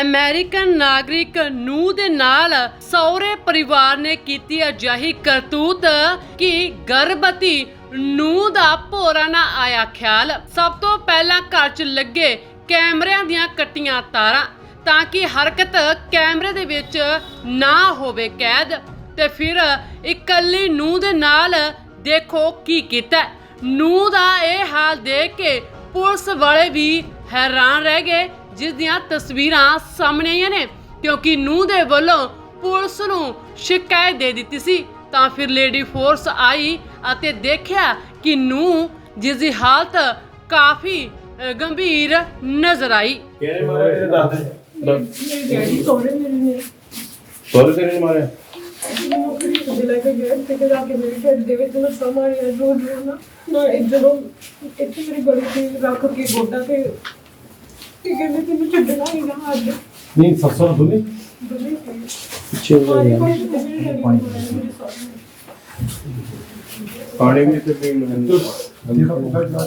American ਨਾਗਰਿਕ ਨੂੰ ਦੇ ਨਾਲ ਸਹੁਰੇ ਪਰਿਵਾਰ ਨੇ ਕੀਤੀ ਅਜਿਹੀ ਕਰਤੂਤ ਕਿ ਗਰਭਵਤੀ ਨੂੰ ਦਾ ਭੋਰਾ ਨਾ ਆਇਆ ਖਿਆਲ। ਸਭ ਤੋਂ ਪਹਿਲਾਂ ਘਰ 'ਚ ਲੱਗੇ ਕੈਮਰਿਆਂ ਦੀਆਂ ਕੱਟੀਆਂ ਤਾਰਾਂ ਤਾਂ ਕਿ ਹਰਕਤ ਕੈਮਰੇ ਦੇ ਵਿੱਚ ਨਾ ਹੋਵੇ ਕੈਦ ਤੇ ਫਿਰ ਇਕੱਲੀ ਨੂੰ ਦੇ ਨਾਲ ਦੇਖੋ ਕੀ ਕੀਤਾ। ਨੂੰ ਦਾ ਇਹ ਹਾਲ ਦੇਖ ਕੇ ਪੁਲਿਸ ਵਾਲੇ ਵੀ ਹੈਰਾਨ ਰਹਿ ਗਏ ਜਿਸ ਦੀਆਂ ਤਸਵੀਰਾਂ ਸਾਹਮਣੇ ਆਈਆਂ ਨੇ ਕਿਉਂਕਿ ਨੂੰ ਦੇ ਵੱਲੋਂ ਪੁਲਿਸ ਨੂੰ ਸ਼ਿਕਾਇਤ ਦੇ ਦਿੱਤੀ ਸੀ। ਤਾਂ ਫਿਰ ਲੇਡੀ ਫੋਰਸ ਆਈ ਅਤੇ ਦੇਖਿਆ ਕਿ ਨੂੰ ਜਿਸ ਦੀ ਹਾਲਤ ਕਾਫੀ ਗੰਭੀਰ ਨਜ਼ਰ ਆਈ। ਕਿਹਨੇ ਮਾਰਿਆ ਤੇਰੇ ਦੱਸ ਦੇ? ਦੱਸ। ਮੇਰੇ ਡੈਡੀ ਸਹੁਰੇ ਮੇਰੇ ਨੇ। ਸਹੁਰੇ ਤੇਰੇ ਨੇ ਮਾਰਿਆ? ਮੈਨੂੰ ਖਰੀਦ ਦੇ ਲੈ ਕੇ ਗਏ ਤੇ ਜਾ ਕੇ ਮੇਰੇ ਢਿੱਡ ਦੇ ਵਿੱਚ ਲੱਤਾਂ ਮਾਰੀਆਂ ਜੋ ਜੋ ਨਾ। ਨਾ ਇਹ ਜਦੋਂ ਇੱਥੇ ਮੇਰੀ ਗਲੀ ਤੇ ਰੱਖ ਕੇ ਗੋਡਾ ਤੇ ਕਹਿੰਦੇ ਤੈਨੂੰ ਛੱਡਣਾ ਹੀਗਾ ਅੱਜ ਨਹੀਂ ਸੱਸਾਂ ਬੁਲੇ ਬੁਲੇ ਚਲੋ ਪਾਣੀ ਵੀ ਤੇ ਪੀਣ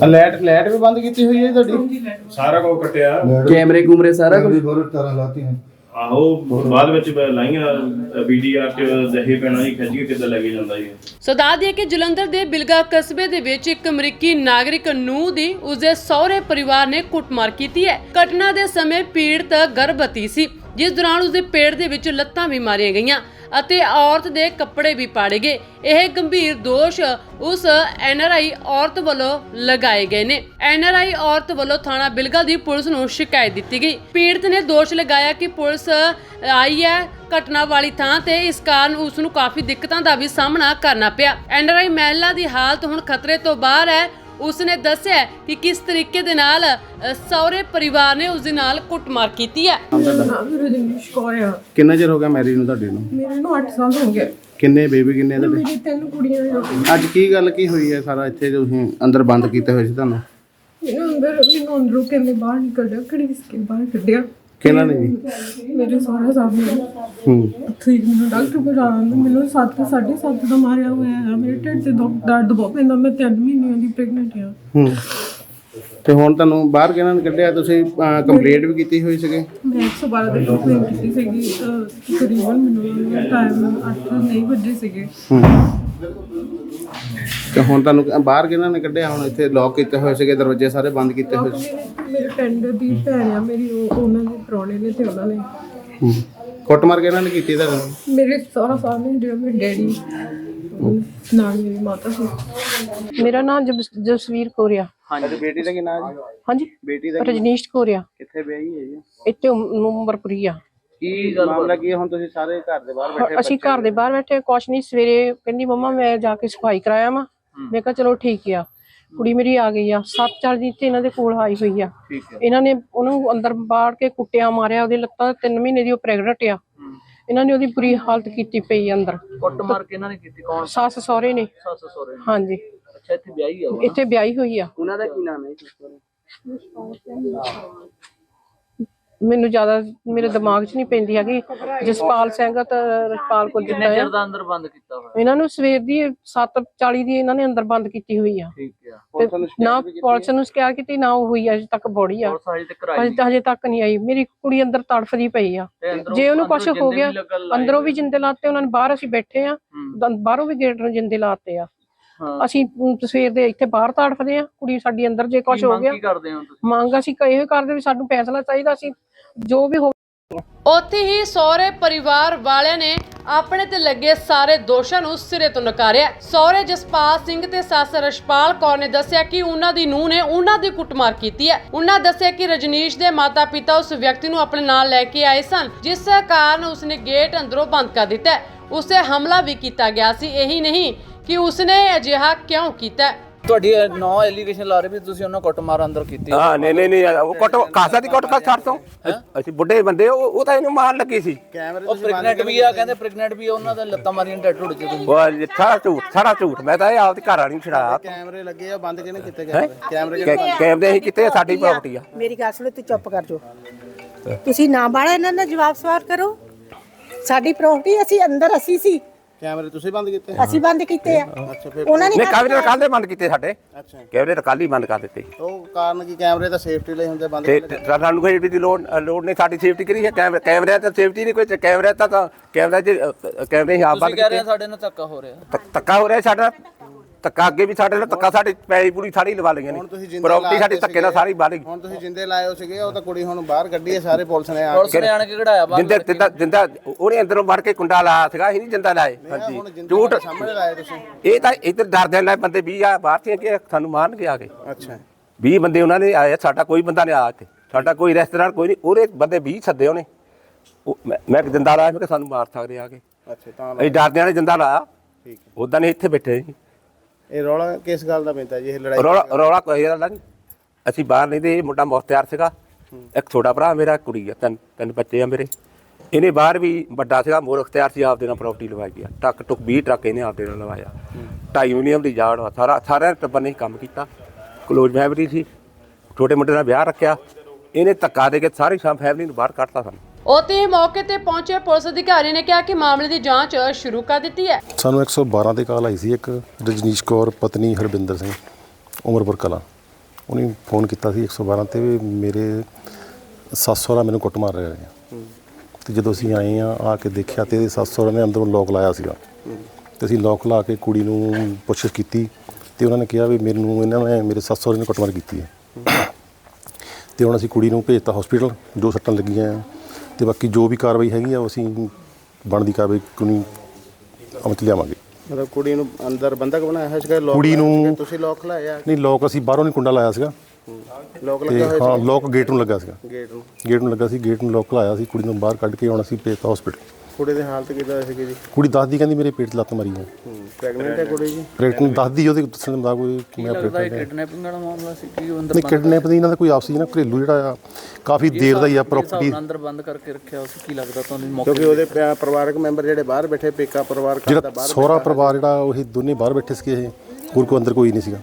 ਲਾਈਟ ਲਾਈਟ ਵੀ ਬੰਦ ਕੀਤੀ ਹੋਈ ਹੈ ਤੁਹਾਡੀ ਸਾਰਾ ਕੁਝ ਕਟਿਆ ਕੈਮਰੇ ਕੂਮਰੇ ਸਾਰਾ ਕੁਝ ਬਹੁਤ ਤਰ੍ਹਾਂ ਲਾਤੀ ਹੈ ਆਹੋ, ਬਾਅਦ ਵਿੱਚ ਬ- ਲਾਈਆਂ ਵੀਡੀਆਰ ਚ ਦਹੇ ਪੈਣਾ ਜੀ ਖਿੱਚ ਕਿੱਦਾਂ ਲੈ ਜਾਂਦਾ ਜੀ ਸੋ ਦੱਸ ਦਈਏ ਕਿ ਜਲੰਧਰ ਦੇ ਬਿਲਗਾ ਕਸਬੇ ਦੇ ਵਿੱਚ ਇੱਕ ਅਮਰੀਕੀ ਨਾਗਰਿਕ ਨੂੰ ਦੀ, ਉਸਦੇ ਸਹੁਰੇ ਪਰਿਵਾਰ ਨੇ ਕੁੱਟਮਾਰ ਕੀਤੀ ਹੈ। ਘਟਨਾ ਦੇ ਸਮੇਂ ਪੀੜਤ ਗਰਭਵਤੀ ਸੀ, ਜਿਸ ਦੌਰਾਨ ਉਸਦੇ ਪੇਟ ਦੇ ਵਿੱਚ ਲੱਤਾਂ ਵੀ ਮਾਰੀਆਂ ਗਈਆਂ। ਅਤੇ ਔਰਤ ਦੇ ਕੱਪੜੇ ਵੀ ਪਾੜੇ ਗਏ। ਇਹ ਗੰਭੀਰ ਦੋਸ਼ ਉਸ ਐਨਆਰਆਈ ਔਰਤ ਵੱਲੋਂ ਲਗਾਏ ਗਏ ਨੇ। ਐਨਆਰਆਈ ਔਰਤ ਵੱਲੋਂ ਥਾਣਾ ਬਿਲਗਾ ਦੀ ਪੁਲਿਸ ਨੂੰ ਸ਼ਿਕਾਇਤ ਦਿੱਤੀ ਗਈ। ਪੀੜਤ ਨੇ ਦੋਸ਼ ਲਗਾਇਆ ਕਿ ਪੁਲਿਸ ਆਈ ਹੈ ਘਟਨਾ ਵਾਲੀ ਥਾਂ ਤੇ, ਇਸ ਕਾਰਨ ਉਸ ਨੂੰ ਕਾਫੀ ਦਿੱਕਤਾਂ ਦਾ ਵੀ ਸਾਹਮਣਾ ਕਰਨਾ ਪਿਆ। ਐਨਆਰਆਈ ਮਹਿਲਾ ਦੀ ਹਾਲਤ ਹੁਣ ਖਤਰੇ ਤੋਂ ਬਾਹਰ ਹੈ। ਉਸ ਨੇ ਦੱਸਿਆ ਕਿ ਕਿਸ ਤਰੀਕੇ ਦੇ ਨਾਲ ਅ, ਸਹੁਰੇ ਪਰਿਵਾਰ ਨੇ ਉਸ ਦੇ ਨਾਲ ਕੁੱਟਮਾਰ ਕੀਤੀ ਹੈ। ਕੌਰ ਆ। ਕਿੰਨਾ ਚਿਰ ਹੋ ਗਿਆ ਮੈਰਿਜ ਨੂੰ ਤੁਹਾਡੇ ਨੂੰ? ਮੇਰੇ ਨੂੰ 8 ਸਾਲ ਹੋ ਗਏ। ਕਿੰਨੇ ਬੇਬੀ ਕਿੰਨੇ ਆ ਤੁਹਾਡੇ? ਮੇਰੀ ਤਿੰਨ ਕੁੜੀਆਂ ਆ। ਅੱਜ ਕੀ ਗੱਲ ਕੀ ਹੋਈ ਹੈ ਸਾਰਾ ਇੱਥੇ ਜੋ ਤੁਸੀਂ ਅੰਦਰ ਬੰਦ ਕੀਤੇ ਹੋਏ ਸੀ ਤੁਹਾਨੂੰ? ਮੈਨੂੰ ਅੰਦਰ ਮੈਨੂੰ ਅੰਦਰੋਂ ਕਹਿੰਦੇ ਬਾਹਰ ਨਿਕਲ ਜਾ ਘੜੀ ਕੇ ਬਾਹਰ ਕੱਢਿਆ। ਕਿਹਨਾਂ ਨੇ ਜੀ? ਮੇਰੇ ਸਹੁਰਾ ਸਾਹਿਬ ਨੇ ਹੂੰ ਠੀਕ ਮੈਨੂੰ ਡਾਕਟਰ ਕੋਲ ਜਾਣਾ ਮੈਨੂੰ 7 7.5 ਦਾ ਮਾਰਿਆ ਹੋਇਆ ਹੈ ਮੇਰੇ ਢਿੱਡ ਤੇ ਦੁੱਖ ਦਰਦ ਬਹੁਤ ਪੈਂਦਾ ਮੈਂ 3 ਮਹੀਨਿਆਂ ਦੀ ਪ੍ਰੈਗਨੈਂਟ ਹਾਂ। ਹੂੰ। ਤੇ ਹੁਣ ਤੁਹਾਨੂੰ ਬਾਹਰ ਕਿਹਨਾਂ ਨੇ ਕੱਢਿਆ? ਤੁਸੀਂ ਕੰਪਲੀਟ ਵੀ ਕੀਤੀ ਹੋਈ ਸੀਗੇ? ਮੈਂ 112 ਦੀ ਕੰਪਲੇਂਟ ਕੀਤੀ ਸੀਗੀ ਅਹ, ਤਕਰੀਬਨ ਮੈਨੂੰ ਟਾਈਮ 8 ਨਹੀਂ ਵਜੇ ਸੀਗੇ। ਹੂੰ। ਤੇ ਹੁਣ ਤੁਹਾਨੂੰ ਬਾਹਰ ਕਿਹਨਾਂ ਨੇ ਕੱਢਿਆ? ਹੁਣ ਇੱਥੇ ਲੌਕ ਕੀਤੇ ਹੋਏ ਸੀਗੇ ਦਰਵਾਜ਼ੇ ਸਾਰੇ ਬੰਦ ਕੀਤੇ ਹੋਏ ਸੀ ਮੇਰੇ ਪਿੰਡ ਦੀ ਭੈਣ ਆ ਮੇਰੀ ਉਹ ਉਹਨਾਂ ਦੇ ਪ੍ਰਾਹੁਣੇ ਨੇ ਤੇ ਉਹਨਾਂ ਨੇ। ਹੂੰ। ਕੁੱਟਮਾਰ ਕਿਹਨਾਂ ਨੇ ਕੀਤੀ ਤੁਹਾਨੂੰ ਮੇਰੇ ਸਹੁਰਾ ਸਾਹਿਬ ਨੇ ਜਿਹੜਾ ਮੇਰੇ ਡੈਡੀ ਨਾਲ ਮੇਰੀ ਮਾਤਾ ਸੀ। ਮੇਰਾ ਨਾਮ ਜਸਵੀਰ ਕੋਰੀਆ ਹਾਂਜੀ। ਬੇਟੀ ਦਾ ਕੀ ਨਾਮ ਜੀ? ਹਾਂਜੀ? ਬੇਟੀ ਦਾ ਰਜਨੀਸ਼ ਕੋਰੀਆ ਕਿੱਥੇ ਵਿਆਹੀ ਹੈ ਜੀ? ਇੱਥੇ ਨੰਬਰਪੁਰੀ ਆ। ਕੀ ਮਾਮਲਾ ਕੀ ਹੈ? ਹੁਣ ਤੁਸੀਂ ਸਾਰੇ ਘਰ ਦੇ ਬਾਹਰ ਬੈਠੇ ਅਸੀਂ ਘਰ ਦੇ ਬਾਹਰ ਬੈਠੇ ਕੁਛ ਨਹੀਂ ਸਵੇਰੇ ਕਹਿੰਦੀ ਮੰਮਾ ਮੈਂ ਜਾ ਕੇ ਸਫ਼ਾਈ ਕਰਾਇਆ ਵਾਂ। ਮੈਂ ਕਿਹਾ ਚਲੋ ਠੀਕ ਆ। ਕੁੜੀ ਮੇਰੀ ਆ ਗਈ ਆ। ਸੱਤ ਚਾਰ ਦਿਨ ਤੇ ਇਹਨਾਂ ਦੇ ਕੋਲ ਆਈ ਹੋਈ ਆ। ਠੀਕ ਹੈ ਇਹਨਾਂ ਨੇ ਉਹਨੂੰ ਅੰਦਰ ਬਾੜ ਕੇ ਕੁੱਟਿਆ ਮਾਰਿਆ ਉਹਦੀ ਲੱਤਾਂ ਤਿੰਨ ਮਹੀਨੇ ਦੀ ਉਹ ਪ੍ਰੈਗਨੈਂਟ ਆ। ਇਹਨਾਂ ਨੇ ਉਹਦੀ ਬੁਰੀ ਹਾਲਤ ਕੀਤੀ ਪਈ ਆ ਅੰਦਰ। ਕੁੱਟ ਮਾਰ ਕੇ ਇਹਨਾਂ ਨੇ ਕੀਤੀ? ਕੌਣ? ਸੱਸ ਸਹੁਰੇ ਨੇ। ਸੱਸ ਸਹੁਰੇ ਨੇ। ਹਾਂਜੀ। ਅੱਛਾ ਇੱਥੇ ਵਿਆਹੀ ਆ ਉਹ ਇੱਥੇ ਵਿਆਹੀ ਹੋਈ ਆ। ਉਹਨਾਂ ਦਾ ਕੀ ਨਾਮ ਹੈ? ਮੈਨੂੰ ਜ਼ਿਆਦਾ ਮੇਰੇ ਦਿਮਾਗ 'ਚ ਨਹੀਂ ਪੈਂਦੀ ਹੈਗੀ। ਜਸਪਾਲ ਸਿੰਘ ਤਾਂ ਰਜਪਾਲ ਕੋਲ ਦਿੱਤਾ ਕਿੰਨੇ ਚਿਰ ਦਾ ਅੰਦਰ ਬੰਦ ਕੀਤਾ ਹੋਇਆ? ਇਹਨਾਂ ਨੂੰ ਸਵੇਰ ਦੀ 7:40 ਦੀ ਇਹਨਾਂ ਨੇ ਅੰਦਰ ਬੰਦ ਕੀਤੀ ਹੋਈ ਆ। ਠੀਕ ਆ। ਤੇ ਨਾ ਪੁਲਿਸ ਨੂੰ ਸ਼ਿਕਾਇਤ ਕੀਤੀ ਨਾ ਉਹ ਹੋਈ ਅਜੇ ਤੱਕ ਬੋੜੀ ਆ। ਪੁਲਿਸ ਹਜੇ ਤੱਕ ਆਈ ਅਜੇ ਤਾਂ ਹਜੇ ਤੱਕ ਨਹੀਂ ਆਈ। ਮੇਰੀ ਕੁੜੀ ਅੰਦਰ ਤੜਫਦੀ ਪਈ ਆ। ਜੇ ਉਹਨੂੰ ਕੁਝ ਅੰਦਰੋਂ ਹੋ ਗਿਆ ਅੰਦਰੋਂ ਵੀ ਜਿੰਦੇ ਲਾਤੇ ਉਹਨਾਂ ਨੇ ਬਾਹਰ ਅਸੀਂ ਬੈਠੇ ਆ। ਦੰ- ਬਾਹਰੋਂ ਵੀ ਗੇਟ ਨੂੰ ਜਿੰਦੇ ਲਾਤੇ ਆ। ਹਾਂ। ਅਸੀਂ ਅਮ, ਸਵੇਰ ਦੇ ਇੱਥੇ ਬਾਹਰ ਤੜਫਦੇ ਆ। ਕੁੜੀ ਸਾਡੀ ਅੰਦਰ ਜੇ ਕੁਝ ਹੋ ਗਿਆ। ਕੀ ਕਰਦੇ ਹੋ ਤੁਸੀਂ? ਮੰਗ ਅਸੀਂ ਕ- ਇਹ ਕਰਦੇ ਵੀ ਸਾਨੂੰ ਫੈਸਲਾ ਚਾਹੀਦਾ ਸੀ। ਜੋ ਵੀ ਹੋ ਉੱਥੇ ਹੀ ਸਹੁਰੇ ਪਰਿਵਾਰ ਵਾਲਿਆਂ ਨੇ ਆਪਣੇ ਤੇ ਲੱਗੇ ਸਾਰੇ ਦੋਸ਼ਾਂ ਨੂੰ ਸਿਰੇ ਤੋਂ ਨਕਾਰਿਆ। ਸਹੁਰੇ ਜਸਪਾਲ ਸਿੰਘ ਤੇ ਸੱਸ ਰਸ਼ਪਾਲ ਕੌਰ ਨੇ ਦੱਸਿਆ ਕਿ ਉਹਨਾਂ ਦੀ ਨੂੰਹ ਨੇ ਉਹਨਾਂ ਦੀ ਕੁੱਟਮਾਰ ਕੀਤੀ ਹੈ। ਉਹਨਾਂ ਦੱਸਿਆ ਕਿ ਰਜਨੀਸ਼ ਦੇ ਮਾਤਾ-ਪਿਤਾ ਉਸ ਵਿਅਕਤੀ ਨੂੰ ਆਪਣੇ ਨਾਲ ਲੈ ਕੇ ਆਏ ਸਨ, ਜਿਸ ਕਾਰਨ ਉਸਨੇ ਗੇਟ ਅੰਦਰੋਂ ਬੰਦ ਕਰ ਦਿੱਤਾ ਉਸੇ ਹਮਲਾ ਵੀ ਕੀਤਾ ਗਿਆ ਸੀ। ਇਹੀ ਨਹੀਂ ਕਿ ਉਸਨੇ ਅਜਿਹਾ ਕਿਉਂ ਕੀਤਾ ਤੁਹਾਡੀ ਨੌ ਐਲੀਗੇਸ਼ਨ ਲਾ ਰਹੇ ਵੀ ਤੁਸੀਂ ਉਹਨਾਂ ਕੁੱਟ ਮਾਰ ਅੰਦਰ ਕੀਤੀ ਹਾਂ ਨਹੀਂ ਨਹੀਂ ਨਹੀਂ ਉਹ ਕੁੱਟ ਕਾਸਾ ਦੀ ਕੁੱਟ ਕਾ ਛੱਡ ਤੋਂ। ਅਸੀਂ ਬੁੱਢੇ ਬੰਦੇ ਉਹ ਉਹ ਤਾਂ ਇਹਨੂੰ ਮਾਰਨ ਲੱਗੀ ਸੀ। ਉਹ ਪ੍ਰੈਗਨੈਂਟ ਵੀ ਆ ਕਹਿੰਦੇ ਪ੍ਰੈਗਨੈਂਟ ਵੀ ਆ ਉਹਨਾਂ ਦਾ ਲੱਤਾਂ ਮਾਰੀਆਂ ਡੱਡ ਟੁੱਟ ਚ ਤੁਸੀਂ ਉਹ ਸਾਰਾ ਝੂਠ ਸਾਰਾ ਝੂਠ ਮੈਂ ਤਾਂ ਇਹ ਆਪਦੀ ਘਰ ਵਾਲੀ ਨੂੰ ਛੜਾਇਆ ਕੈਮਰੇ ਲੱਗੇ ਆ ਬੰਦ ਕਿਹਨੇ ਕੀਤੇ ਗਏ ਕੈਮਰੇ? ਕੈਮਰੇ ਅਸੀਂ ਕਿਤੇ? ਸਾਡੀ ਪ੍ਰਾਪਰਟੀ ਆ। ਮੇਰੀ ਗੱਲ ਸੁਣੋ ਤੂੰ ਚੁੱਪ ਕਰ ਜੋ ਤੁਸੀਂ ਨਾ ਬਾੜਾ ਇਹਨਾਂ ਦਾ ਜਵਾਬ ਸਵਾਲ ਕਰੋ। ਸਾਡੀ ਪ੍ਰਾਪਰਟੀ ਅਸੀਂ ਅੰਦਰ ਅਸੀਂ ਸੀ। ਕੈਮਰੇ ਤੁਸੀਂ ਬੰਦ ਕੀਤੇ? ਅਸੀਂ ਬੰਦ ਕੀਤੇ ਆ। ਅੱਛਾ ਫਿਰ ਉਹਨਾਂ ਨੇ ਨਹੀਂ ਕੈਮਰੇ ਤਾਂ ਕੱਲ੍ਹ ਦੇ ਬੰਦ ਕੀਤੇ ਸਾਡੇ। ਅੱਛਾ। ਕੈਮਰੇ ਤਾਂ ਕੱਲ੍ਹ ਹੀ ਬੰਦ ਕਰ ਦਿੱਤੇ। ਉਹ ਕਾਰਨ ਕੀ? ਕੈਮਰੇ ਤਾਂ ਸੇਫਟੀ ਲਈ ਹੁੰਦੇ ਬੰਦ ਤੇ ਕੀਤੇ ਤੇ ਸਾਨੂੰ ਕੋਈ ਦੀ ਲੋੜ ਲੋੜ ਨਹੀਂ ਸਾਡੀ ਸੇਫਟੀ ਕਰੀ ਹੈ। ਕੈਮਰੇ ਕੈਮਰਿਆਂ ਤਾਂ ਸੇਫਟੀ ਨਹੀਂ ਕੋਈ ਕੈਮਰੇ ਤਾਂ ਤਾਂ ਕੈਮਰਾ ਚ ਅ, ਕੈਮਰੇ ਹੀ ਆਪ ਬੰਦ ਤੁਸੀਂ ਕਹਿ ਰਹੇ ਕੀਤੇ। ਆ ਸਾਡੇ ਨਾਲ ਧੱਕਾ ਹੋ ਰਿਹਾ। ਧੱਕਾ ਹੋ ਰਿਹਾ ਸਾਡਾ। ਧੱਕਾ ਅੱਗੇ ਵੀ ਸਾਡੇ ਨਾਲ ਧੱਕਾ ਸਾਡੀ ਪੈਰੀ ਪੂਰੀ ਸਾਰੀ ਲਵਾ ਲਈਆਂ ਹੁਣ ਤੁਸੀਂ ਨੇ ਜਿੰਦੇ ਪ੍ਰਾਪਰਟੀ ਲਾ ਸਾਡੀ ਕੇ ਧੱਕੇ ਨਾਲ ਸਾਰੀ ਬਾਹਰ ਗਈ। ਹੁਣ ਤੁਸੀਂ ਜਿੰਦੇ ਹੋ ਸੀਗੇ ਉਹ ਤਾਂ ਕੁੜੀ ਹੁਣ ਬਾਹਰ ਕੱਢੀ ਹੈ ਸਾਰੇ ਪੁਲਿਸ ਨੇ ਆ ਪੁਲਿਸ ਨੇ ਆਣ ਕੇ ਕਢਾਇਆ ਬਾਹਰ ਜਿੰਦਾ ਜਿੰਦਾ ਜਿੰਦਾ ਉਹਨੇ ਅੰਦਰੋਂ ਵੜ ਕੇ ਕੁੰਡਾ ਲਾਇਆ ਸੀਗਾ ਅਸੀਂ ਨਹੀਂ ਜਿੰਦਾ ਲਾਏ। ਹਾਂਜੀ। ਜਿੰਦੇ ਝੂਠ ਸਾਹਮਣੇ ਲਾਏ ਤੁਸੀਂ। ਇਹ ਤਾਂ ਇੱਧਰ ਡਰਦੇ ਲੈ ਬੰਦੇ 20 ਆ ਬਾਹਰ ਤੇ ਕਿ ਸਾਨੂੰ ਮਾਰਨਗੇ ਆ ਕੇ ਅੱਛਾ। 20 ਬੰਦੇ ਉਹਨਾਂ ਨੇ ਆਏ ਸਾਡਾ ਕੋਈ ਬੰਦਾ ਨਹੀਂ ਆਇਆ ਇੱਥੇ। ਸਾਡਾ ਕੋਈ ਰੈਸਟੋਰੈਂਟ ਕੋਈ ਨਹੀਂ ਉਹਦੇ ਬੰਦੇ 20 ਸੱਦੇ ਉਹਨੇ। ਉਹ- ਮੈਂ ਮੈਂ ਇੱਕ ਜਿੰਦਾ ਲਾਇਆ ਮੈਂ ਕਿ ਸਾਨੂੰ ਮਾਰ ਸਕਦੇ ਆ ਕੇ। ਅੱਛਾ ਤਾਂ ਅਸੀਂ ਡਰਦਿਆਂ ਨੇ ਜਿੰਦਾ ਲਾਇਆ। ਠੀਕ ਹੈ। ਉਦਾਂ ਨਹੀਂ ਇੱਥੇ ਬੈਠੇ ਸੀ ਇਹ ਰੌਲਾ ਕਿਸ ਗੱਲ ਦਾ ਪੈਂਦਾ ਜੀ ਇਹ ਲੜਾਈ ਰੌਲਾ ਰੌਲਾ ਕੋਈ ਗੱਲ ਨਹੀਂ। ਅਸੀਂ ਬਾਹਰ ਨਹੀਂ ਤੇ ਇਹ ਮੁੰਡਾ ਮੁਖਤਿਆਰ ਸੀਗਾ। ਇੱਕ ਛੋਟਾ ਭਰਾ ਮੇਰਾ ਕੁੜੀ ਆ ਤਿੰਨ ਤਿੰਨ ਬੱਚੇ ਆ ਮੇਰੇ। ਇਹਨੇ ਬਾਹਰ ਵੀ ਵੱਡਾ ਸੀਗਾ ਮੋਰ ਅਖਤਿਆਰ ਸੀ ਆਪਦੇ ਨਾਲ ਪ੍ਰਾਪਰਟੀ ਲਵਾਈ ਗਿਆ। ਟੱਕ ਟੁਕ 20 ਟਰੱਕ ਇਹਨੇ ਆਪਦੇ ਨਾਲ ਲਵਾਇਆ। ਢਾਈ ਯੂਨੀਅਮ ਦੀ ਜਾੜ ਵਾ। ਸਾਰਾ ਸਾਰਿਆਂ ਟੱਬਰ ਨੇ ਕੰਮ ਕੀਤਾ। ਕਲੋਜ਼ ਫੈਮਿਲੀ ਸੀ। ਛੋਟੇ ਮੁੰਡੇ ਨਾਲ ਵਿਆਹ ਰੱਖਿਆ। ਇਹਨੇ ਧੱਕਾ ਦੇ ਕੇ ਸਾਰੀ ਸ਼ਾਮ ਫੈਮਿਲੀ ਨੂੰ ਬਾਹਰ ਕੱਢਤਾ ਸਾਨੂੰ। ਉਤੇ ਮੌਕੇ ਤੇ ਪਹੁੰਚੇ ਪੁਲਿਸ ਅਧਿਕਾਰੀ ਨੇ ਕਿਹਾ ਕਿ ਮਾਮਲੇ ਦੀ ਜਾਂਚ ਸ਼ੁਰੂ ਕਰ ਦਿੱਤੀ ਹੈ। ਸਾਨੂੰ 112 ਤੇ ਕਾਲ ਆਈ ਸੀ, ਇੱਕ ਰਜਨੀਸ਼ ਕੌਰ, ਪਤਨੀ ਹਰਬਿੰਦਰ ਸਿੰਘ, ਉਮਰਪੁਰ ਕਲਾਂ। ਉਹਨੇ ਫੋਨ ਕੀਤਾ ਸੀ 112 ਤੇ ਵੀ ਮੇਰੇ ਸੱਸ ਸਹੁਰਾ ਮੈਨੂੰ ਕੁੱਟ ਮਾਰ ਰਹੇ ਨੇ। ਤੇ ਜਦੋਂ ਅਸੀਂ ਆਏ ਆ ਆ ਕੇ ਦੇਖਿਆ ਤੇ ਇਹਦੇ ਸੱਸ ਸਹੁਰਾ ਨੇ ਅੰਦਰੋਂ ਲੋਕ ਲਾਇਆ ਸੀਗਾ। ਤੇ ਅਸੀਂ ਲੋਕ ਲਾ ਕੇ ਕੁੜੀ ਨੂੰ ਪੁੱਛਿਸ਼ ਕੀਤੀ ਤੇ ਉਹਨਾਂ ਨੇ ਕਿਹਾ ਵੀ ਮੈਨੂੰ ਇਹਨਾਂ ਨੇ, ਮੇਰੇ ਸੱਸ ਸਹੁਰੇ ਨੇ ਕੁੱਟਮਾਰ ਕੀਤੀ ਹੈ। ਤੇ ਹੁਣ ਅਸੀਂ ਕੁੜੀ ਨੂੰ ਭੇਜਤਾ ਹਸਪੀਟਲ ਜੋ ਸੱਟਾਂ ਲੱਗੀਆਂ ਆ। ਤੇ ਬਾਕੀ ਜੋ ਵੀ ਕਾਰਵਾਈ ਹੈਗੀ ਆ ਉਹ ਅਸੀਂ ਬਣਦੀ ਕਾਰਵਾਈ ਕਾਨੂੰਨੀ ਅਮਲ 'ਚ ਲਿਆਵਾਂਗੇ। ਮਤਲਬ ਕੁੜੀ ਨੂੰ ਅੰਦਰ ਬੰਦਕ ਬਣਾਇਆ ਹੈ ਸੀਗਾ ਲੋਕ ਕੁੜੀ ਨੂੰ- ਤੁਸੀਂ ਲੋਕ ਲਾਇਆ? ਨਹੀਂ ਲੋਕ ਅਸੀਂ ਬਾਹਰੋਂ ਨਹੀਂ ਕੁੰਡਾ ਲਾਇਆ ਸੀਗਾ। ਲੋਕ ਤੇ ਲੱਗਾ ਹੋਇਆ ਹਾਂ ਲੋਕ ਗੇਟ ਨੂੰ ਲੱਗਾ ਸੀਗਾ। ਸੀ ਗੇਟ ਨੂੰ। ਗੇਟ ਨੂੰ ਲੱਗਾ ਸੀ ਗੇਟ ਨੂੰ ਲੋਕ ਲਾਇਆ ਸੀ ਕੁੜੀ ਨੂੰ ਬਾਹਰ ਕੱਢ ਕੇ ਹੁਣ ਅਸੀਂ ਭੇਜਤਾ ਹਸਪੀਟਲ ਕੁੜੀ ਦੀ ਹਾਲਤ ਕਿਦਾਂ ਸੀਗੀ ਜੀ? ਕੁੜੀ ਦੱਸਦੀ ਕਹਿੰਦੀ ਮੇਰੇ ਪੇਟ 'ਚ ਲੱਤ ਮਾਰੀ ਹੈ ਪ੍ਰੈਗਨੈਂਟ ਹੈ ਕੁੜੀ ਜੀ? ਪ੍ਰੈਗਨੈਂਟ ਨੂੰ ਦੱਸਦੀ ਉਹਦੇ ਦੱਸਣ ਦਾ ਕੋਈ ਮੈਂ ਲੱਗਦਾ ਇਹ ਪ੍ਰੈਗਨੈਂਟ ਕਿਡਨੈਪਿੰਗ ਵਾਲਾ ਮਾਮਲਾ ਸੀ? ਕਿ ਉਹ ਅੰਦਰ ਨਹੀਂ ਕਿਡਨੈਪ ਦੀ ਇਹਨਾਂ ਦਾ ਕੋਈ ਆਪਸੀ ਨਾ ਘਰੇਲੂ ਜਿਹੜਾ ਆ ਕਾਫੀ ਦੇਰ ਦਾ ਹੀ ਆ ਪ੍ਰਾਪਰਟੀ ਅੰਦਰ ਬੰਦ ਕਰਕੇ ਰੱਖਿਆ ਉਸ ਕੀ ਲੱਗਦਾ ਤੁਹਾਨੂੰ ਮੌਕੇ ਕਿਉਂਕਿ ਉਹਦੇ ਪਿਆ- ਪਰਿਵਾਰਕ ਮੈਂਬਰ ਜਿਹੜੇ ਬਾਹਰ ਬੈਠੇ ਪੇਕਾ ਪਰਿਵਾਰ ਘਰ ਦਾ ਜਿਹੜਾ ਬਾਹਰ ਸਹੁਰਾ ਪਰਿਵਾਰ ਜਿਹੜਾ ਉਹ ਦੋਨੇ ਬਾਹਰ ਬੈਠੇ ਸੀਗੇ ਇਹ ਹੋਰ ਕੋਈ ਅੰਦਰ ਕੋਈ ਨਹੀਂ ਸੀਗਾ।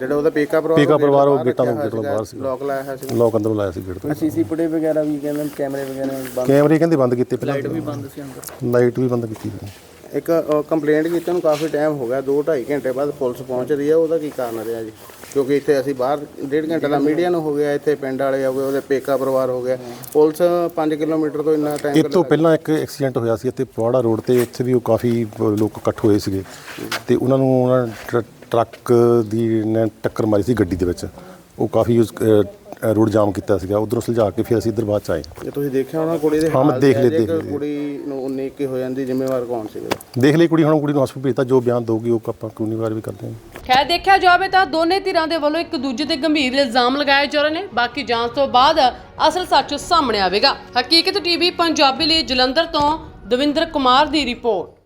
ਜਿਹੜਾ ਉਹਦਾ ਪੇਕਾ ਪਰਿਵਾਰ ਪੇਕਾ ਗੇਟ ਪਰਿਵਾਰ ਉਹ ਗੇਟਾਂ ਗੇਟ ਤੋਂ ਹੋਇਆ ਬਾਹਰ ਸੀਗਾ। ਲੋਕ ਲਾਇਆ ਹੋਇਆ ਸੀ। ਲੋਕ ਅੰਦਰੋਂ ਲਾਇਆ ਸੀ ਗੇਟ ਤੋਂ। ਸੀਸੀ ਫੁਟੇਜ ਵਗੈਰਾ ਵੀ ਕਹਿੰਦੇ ਕੈਮਰੇ ਵਗੈਰਾ ਬੰਦ ਕੈਮਰੇ ਕਹਿੰਦੇ ਬੰਦ ਕੀਤੇ ਪਹਿਲਾਂ। ਵੀ ਬੰਦ ਸੀ ਅੰਦਰ। ਲਾਈਟ ਵੀ ਬੰਦ ਕੀਤੀ ਹੋਈ। ਇੱਕ ਕੰਪਲੇਂਟ ਕੀਤੀ ਨੂੰ ਕਾਫੀ ਟਾਈਮ ਹੋ ਗਿਆ 2 2.5 ਘੰਟੇ ਬਾਅਦ ਪੁਲਿਸ ਪਹੁੰਚ ਰਹੀ ਹੈ ਉਹਦਾ ਕੀ ਕਾਰਨ ਰਿਹਾ ਜੀ? ਕਿਉਂਕਿ ਇੱਥੇ ਅਸੀਂ ਬਾਹਰ ਡੇਢ ਘੰਟੇ ਦਾ ਮੀਡੀਆ ਨੂੰ ਹੋ ਗਿਆ ਇੱਥੇ ਪਿੰਡ ਵਾਲੇ ਹੋ ਗਏ ਉਹਦੇ ਪੇਕਾ ਪਰਿਵਾਰ ਹੋ ਗਿਆ। ਪੁਲਿਸ 5 ਕਿਲੋਮੀਟਰ ਤੋਂ ਇੰਨਾ ਟਾਈਮ ਤੋਂ ਪਹਿਲਾਂ ਇੱਕ ਐਕਸੀਡੈਂਟ ਹੋਇਆ ਸੀ ਇੱਥੇ ਪਵਾੜਾ ਰੋਡ ਤੇ ਇੱਥੇ ਵੀ ਉਹ ਕਾਫੀ ਲੋਕ ਇਕੱਠ ਹੋਏ ਸੀਗੇ। ਤੇ ਉਹਨਾਂ ਨੂੰ ਉਹਨਾਂ ਟਰੱਕ ਦੀ ਨੇ ਟੱਕਰ ਮਾਰੀ ਸੀ ਗੱਡੀ ਦੇ ਵਿੱਚ। ਉਹ ਕਾਫੀ ਰੋਡ ਜਾਮ ਕੀਤਾ ਸੀਗਾ ਉਧਰੋਂ ਸੁਲਝਾ ਕੇ ਫਿਰ ਅਸੀਂ ਇੱਧਰ ਬਾਅਦ ਚ ਆਏ। ਜੇ ਤੁਸੀਂ ਦੇਖਿਆ ਹੋਣਾ ਕੁੜੀ ਦੇ ਹਾਂ, ਮੈਂ ਹਾਲ ਦੇਖ ਲਏ, ਦੇਖ ਲਏ। ਕੁੜੀ ਨੂੰ 19 ਕੀ ਹੋ ਜਾਂਦੀ ਜ਼ਿੰਮੇਵਾਰ ਕੌਣ ਸੀਗਾ ਦੇਖ ਲਈ ਕੁੜੀ ਹੁਣ ਕੁੜੀ ਨੂੰ ਹਸਪਤਾਲ ਭੇਜਤਾ ਜੋ ਬਿਆਨ ਦਊਗੀ ਉਹ ਆਪਾਂ ਕਾਨੂੰਨੀ ਵਾਰ ਵੀ ਕਰਦੇ ਹਾਂ। ਖੈਰ ਦੇਖਿਆ ਜਾਵੇ ਤਾਂ ਦੋਨੇ ਧਿਰਾਂ ਦੇ ਵੱਲੋਂ ਇੱਕ ਦੂਜੇ ਤੇ ਗੰਭੀਰ ਇਲਜ਼ਾਮ ਲਗਾਏ ਜਾ ਰਹੇ ਨੇ ਬਾਕੀ ਜਾਂਚ ਤੋਂ ਬਾਅਦ ਅਸਲ ਸੱਚ ਸਾਹਮਣੇ ਆਵੇਗਾ। ਹਕੀਕਤ ਟੀਵੀ ਪੰਜਾਬੀ ਲਈ ਜਲੰਧਰ ਤੋਂ ਦਵਿੰਦਰ ਕੁਮਾਰ ਦੀ ਰਿਪੋਰਟ।